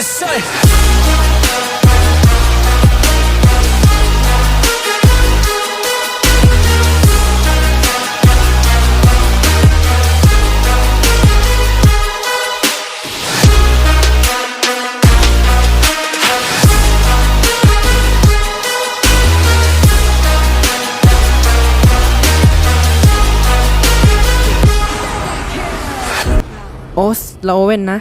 the sun. โอสเราเว่นนะ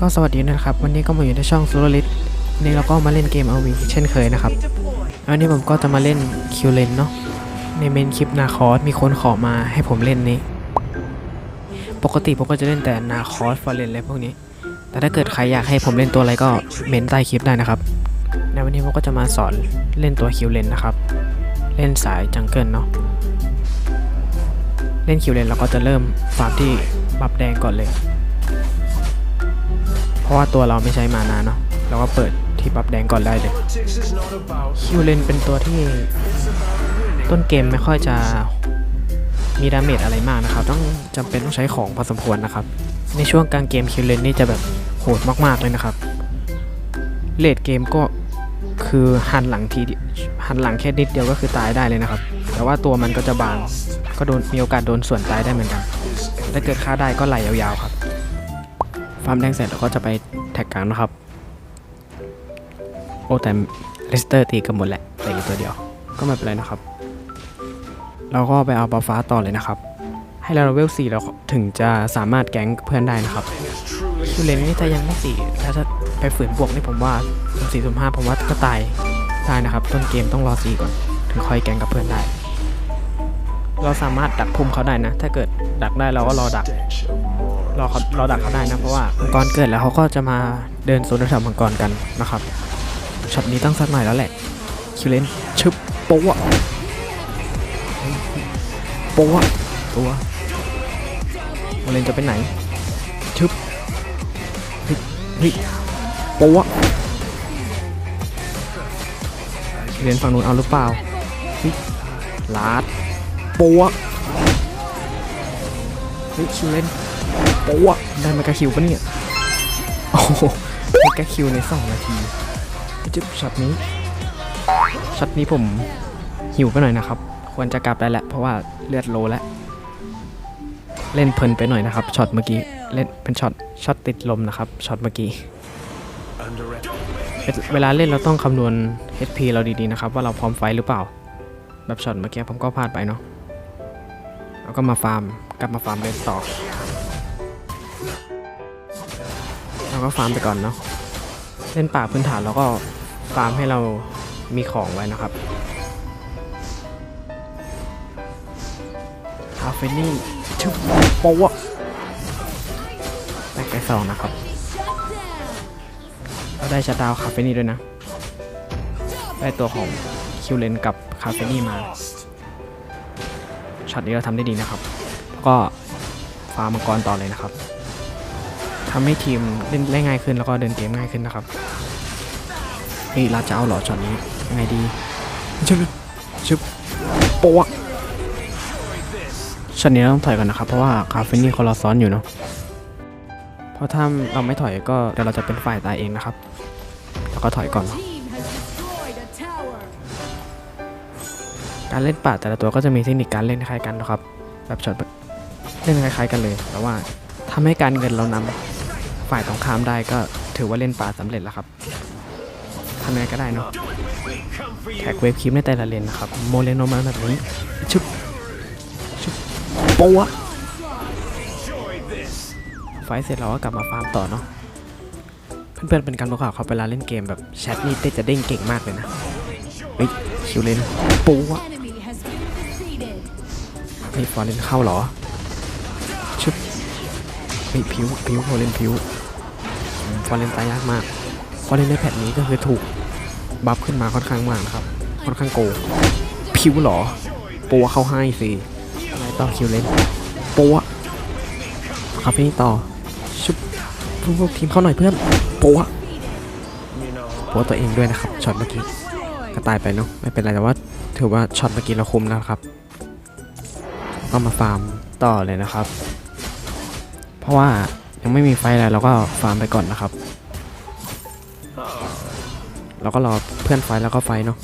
ก็สวัสดีนะครับ วันนี้ก็มาอยู่ในช่องซูโรลิสวันนี้เราก็มาเล่นเกมเอาวีเช่นเคยนะครับ วันนี้ผมก็จะมาเล่นคิวเลนเนาะในเมนคลิปนาคอสมีคนขอมาให้ผมเล่นนี้ ปกติผมก็จะเล่นแต่นาคอสฟอร์เรนอะไรพวกนี้ แต่ถ้าเกิดใครอยากให้ผมเล่นตัวอะไรก็เมนใต้คลิปได้นะครับ ในวันนี้ผมก็จะมาสอนเล่นตัวคิวเลนนะครับ เล่นสายจังเกิลเนาะ เล่นคิวเลนเราก็จะเริ่มฟาร์มที่บัฟแดงก่อนเลย ราะว่าตัวเราไม่ใช้มานาเนาะเราก็เปิดที่บัฟแดงก่อนได้เลยคิวเลนเป็นตัวที่ต้นเกมไม่ค่อยจะมีดาเมจอะไรมากนะครับ ต้องจำเป็นต้องใช้ของพอสมควรนะครับ ในช่วงกลางเกมคิวเลนนี่จะแบบโหดมากๆเลยนะครับเลดเกมก็คือหันหลังทีหันหลังแค่นิดเดียวก็คือตายได้เลยนะครับ แต่ว่าตัวมันก็จะบางก็โดนมีโอกาสโดนส่วนตายได้เหมือนกันถ้าเกิดฆ่าได้ก็ไหลยาวๆครับ ฟาร์มแดงเสร็จเราก็จะไปแท็กกลางนะครับ โอ้แต่เลสเตอร์ตีกันหมดแหละแต่อยู่ตัวเดียว ก็ไม่เป็นไรนะครับ เราก็ไปเอาบอฟ้าต่อเลยนะครับ ให้เราเลเวล4เราถึงจะสามารถแก๊งเพื่อนได้นะครับคิวเลนนี่ถ้ายังไม่สี่ถ้าจะไปฝืนบวกนี่ผมว่าสุ่มสี่สุ่มห้าผมว่าก็ตายได้นะครับ ต้นเกมต้องรอสี่ก่อน ถึงค่อยแก๊งกับเพื่อนได้ เราสามารถดักพุ่มเขาได้นะ ถ้าเกิดดักได้เราก็รอดัก รอเขารอดักเขาได้นะเพราะว่ามังกรเกิดแล้วเขาก็จะมาเดินโซนแถวมังกรกันนะครับช็อตนี้ต้องสักหน่อยแล้วแหละคิวเลนชึบโป๊ะโป๊ะตัวโมเลนจะไปไหนชึบฮ้ยเฮ้ยโป๊ะคิวเลนฝั่งนู้นเอาหรือเปล่าฮ้ยลาดโป๊ะฮ้ยคิวเลน โป๊ะได้มากาคิวปะเนี่ย โอ้โหมากาคิวในสองนาทีจึ๊บช็อตนี้ ช็อตนี้ผมหิวไปหน่อยนะครับ ควรจะกลับได้แหละเพราะว่าเลือดโลแล้ว เล่นเพลินไปหน่อยนะครับ ช็อตเมื่อกี้ เล่นเป็นช็อต ช็อตติดลมนะครับ ช็อตเมื่อกี้ เวลาเล่นเราต้องคำนวณ HP เราดีๆนะครับ ว่าเราพร้อมไฟหรือเปล่า แบบช็อตเมื่อกี้ผมก็พลาดไปเนาะแล้วก็มาฟาร์ม กลับมาฟาร์มเล่นต่อ เราก็ฟาร์มไปก่อนเนาะเล่นป่าพื้นฐานเราก็ฟาร์มให้เรามีของไว้นะครับคาเฟนี่ชุบโป๊ะแตกไปสองนะครับเราได้ชัดดาวคาเฟนี่ด้วยนะ ได้ตัวของคิวเลนกับคาเฟนี่มาช็อตนี้เราทำได้ดีนะครับ แล้วก็ฟาร์มมังกรต่อเลยนะครับ ทำให้ทีมเล่นได้ง่ายขึ้นแล้วก็เดินเกมง่ายขึ้นนะครับเฮ้ยเราจะเอาหรอช็อตนี้ยังไงดีชึบชึบโปะช็อตนี้เราต้องถอยก่อนนะครับ เพราะว่าคาเฟนี่เขารอซ้อนอยู่เนาะเพราะถ้าเราไม่ถอยก็เดี๋ยวเราจะเป็นฝ่ายตายเองนะครับ แล้วก็ถอยก่อนการเล่นป่าแต่ละตัวก็จะมีเทคนิคการเล่นคล้ายกันนะครับ แบบช็อตเล่นคล้ายๆกันเลย แต่ว่าทำให้การเงินเรานำ ฝ่ายตรงข้ามได้ก็ถือว่าเล่นป่าสำเร็จแล้วครับทำยังไงก็ได้เนาะแท็กเวฟคลิปในแต่ละเลนนะครับ โมเลนออกมาแบบนี้ชึบชึบโป๊ะไฟเสร็จเราก็กลับมาฟาร์มต่อเนาะเพื่อนๆเป็นการบอกข่าวเขาเวลาเล่นเกมแบบแชทนี่เต้จะเด้งเก่งมากเลยนะเฮ้ยคิวเลนป๊ะ Enemy has been defeated. นี่ฟอร์เรนเข้าเหรอชึบเฮ้ยผิวผิวฟอร์เรนผิว ฟอร์เรนตายยากมากฟอร์เรนในแพทนี้ก็คือถูกบัฟขึ้นมาค่อนข้างมากนะครับ ค่อนข้างโกงผิวหรอปัวเข้าให้สิอะไรต่อคิวเลนปัวคาเฟ่ต่อชึบพวกทีมเขาหน่อยเพื่อนปัวปัวตัวเองด้วยนะครับช็อตเมื่อกี้ก็ตายไปเนาะไม่เป็นไรแต่ว่าถือว่าช็อตเมื่อกี้เราคุมแล้วครับก็มาฟาร์มต่อเลยนะครับ เพราะว่า ยังไม่มีไฟอะไรเราก็ฟาร์มไปก่อนนะครับ เราก็รอเพื่อนไฟแล้วก็ไฟเนาะ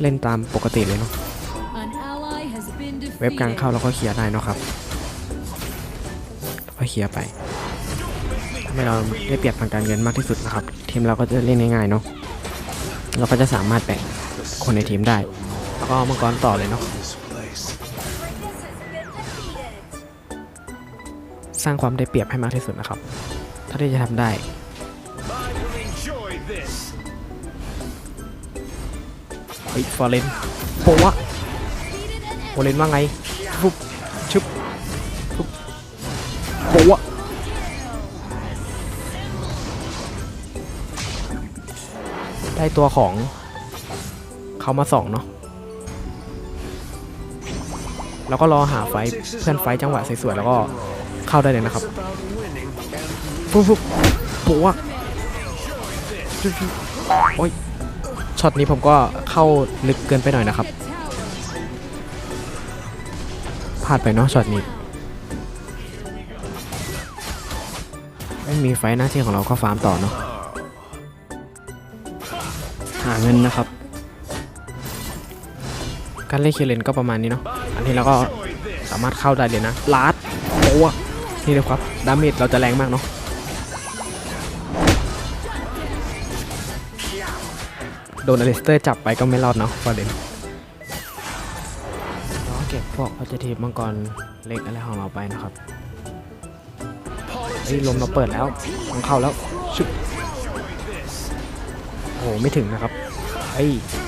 เล่นตามปกติเลยเนาะเว็บกลางเข้าเราก็เคลียร์ได้เนาะครับก็เคลียร์ไปทำให้เราได้เปรียบทางการเงินมากที่สุดนะครับ ทีมเราก็จะเล่นง่ายๆเนาะเราก็จะสามารถแบ่งคนในทีมได้ แล้วก็เอามังกรต่อเลยเนาะ สร้างความได้เปรียบให้มากที่สุดนะครับเท่าที่จะทำได้ เฮ้ยฟอร์เรนโปวะฟอร์เรนว่าไงฟุบชึบฟุบโปวะได้ตัวของเขามาสองเนาะแล้วก็รอหาไฟเพื่อนไฟจังหวะสวยๆแล้วก็ เข้าได้เลยนะครับ About winning and ฟุบฟุบโปวะชึบโอ้ยช็อตนี้ผมก็เข้าลึกเกินไปหน่อยนะครับพลาดไปเนาะช็อตนี้ไม่มีไฟหน้าที่ของเราก็ฟาร์มต่อเนาะหาเงินนะครับ การเล่นเคเลนก็ประมาณนี้เนาะอันนี้เราก็สามารถเข้าได้เลยนะลาดโอ้ะ นี่เลยครับ ดาเมจเราจะแรงมากเนาะโดนอลิสเตอร์จับไปก็ไม่รอดเนาะประเดนเราก็เก็บพวกพัชทีมังกรเล็กอะไรของเราไปนะครับเฮ้ลมเราเปิดแล้วของเข้าแล้วชึบโอ้โหไม่ถึงนะครับเฮ้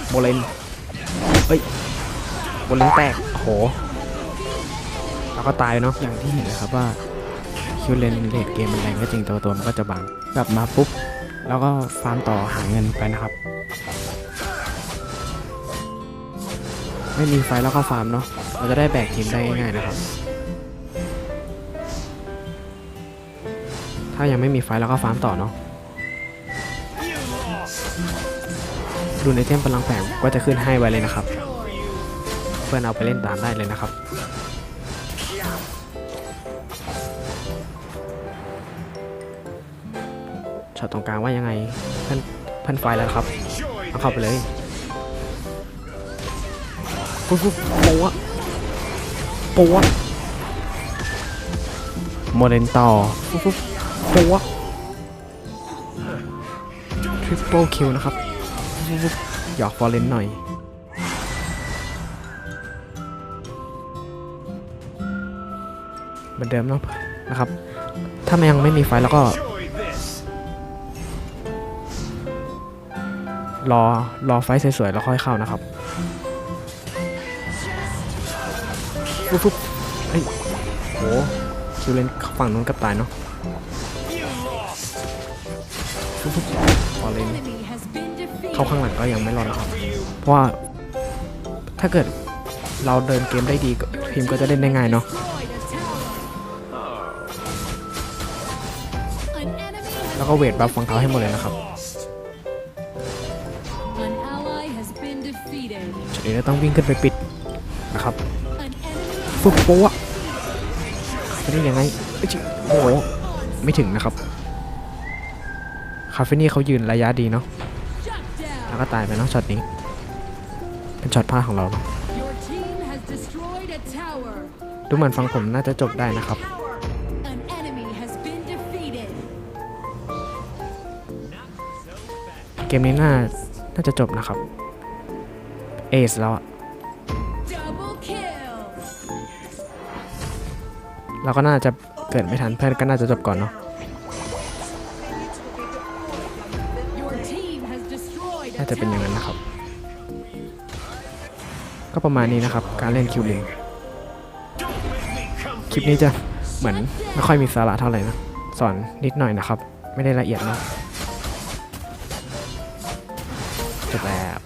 โบเลนเฮ้ยโบเลนแตกโอ้โหแล้วก็ตายเนาะอย่างที่เห็นเลยครับว่า คิวเลนเลดเกมมันแรงก็จริงตัวตัวมันก็จะบังกลับมาปุ๊บ แล้วก็ฟาร์มต่อหาเงินไปนะครับ ไม่มีไฟแล้วก็ฟาร์มเนาะเราจะได้แบกทีมได้ง่ายๆนะครับ ถ้ายังไม่มีไฟแล้วก็ฟาร์มต่อเนาะดูในเทมพลังแฝงก็จะขึ้นให้ไว้เลยนะครับ เพื่อนเอาไปเล่นตามได้เลยนะครับ ช็อตตรงกลางว่ายังไงเพื่อนเพื่อนไฟแล้วครับเอาเข้าไปเลยปุ๊บปุ๊บโปะโปะโมเดนต่อปุ๊บปุ๊บโปะทริปเปิลคิวนะครับปุ๊บปุ๊บหยอกฟอร์เรนหน่อยเหมือนเดิมเนาะนะครับ ถ้ามันยังไม่มีไฟแล้วก็ รอรอไฟสวยๆแล้วค่อยเข้านะครับฟุ๊บฟุ๊บเฮ้ยโหคิวเลนฝั่งนู้นกับตายเนาะ You lost. ฟุ๊บฟุ๊บพอเลนเข้าข้างหลังก็ยังไม่รอดนะครับ เพราะว่าถ้าเกิดเราเดินเกมได้ดีทีมก็จะเล่นได้ง่ายเนาะแล้วก็เวทบัฟฝั่งเขาให้หมดเลยนะครับ defeated. จุดนี้เราต้องวิ่งขึ้นไปปิดนะครับฟุ๊บโป๊ะจะได้ยังไงโอ้โหไม่ถึงนะครับคาเฟนี่เขายืนระยะดีเนาะแล้วก็ตายไปเนาะช็อตนี้ เป็นช็อตพลาดของเราเนอะดูเหมือนฟังผมน่าจะจบได้นะครับเกมนี้น่าน่าจะจบนะครับ เอสแล้วอะ Double kill. เราก็น่าจะเกิดไม่ทันเพื่อนก็น่าจะจบก่อนเนาะ Your team has destroyed น่า a จะเป็นอย่าง tower. นั้นนะครับ ก็ประมาณนี้นะครับ การเล่นคิวลิงคลิปนี้จะเหมือนไม่ค่อยมีสาระเท่าไหร่นะ สอนนิดหน่อยนะครับ ไม่ได้ละเอียดมากจบแบบ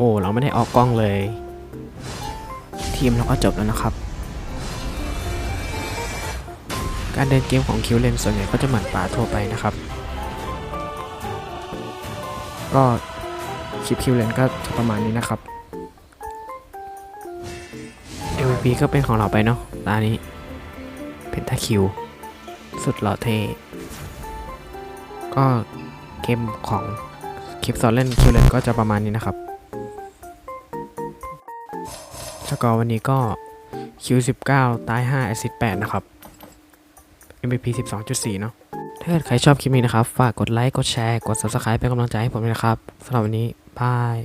โอ้เราไม่ได้ออกกล้องเลย ทีมเราก็จบแล้วนะครับ การเดินเกมของคิวเลนส่วนใหญ่ก็จะเหมือนป่าทั่วไปนะครับ ก็คลิปคิวเลนก็จะประมาณนี้นะครับ MVP ก็เป็นของเราไปเนาะตานี้เพนทาคิว สุดหล่อเท่ก็เกกมของคลิปสอนเล่นคิวเลนก็จะประมาณนี้นะครับ สกอร์วันนี้ก็คิว19ตาย5แอซิด8นะครับ MVP 12.4 เนาะถ้าเกิดใครชอบคลิปนี้นะครับ ฝากกดไลค์ กดแชร์ กด Subscribe เป็นกำลังใจให้ผมด้วยนะครับสำหรับวันนี้ บาย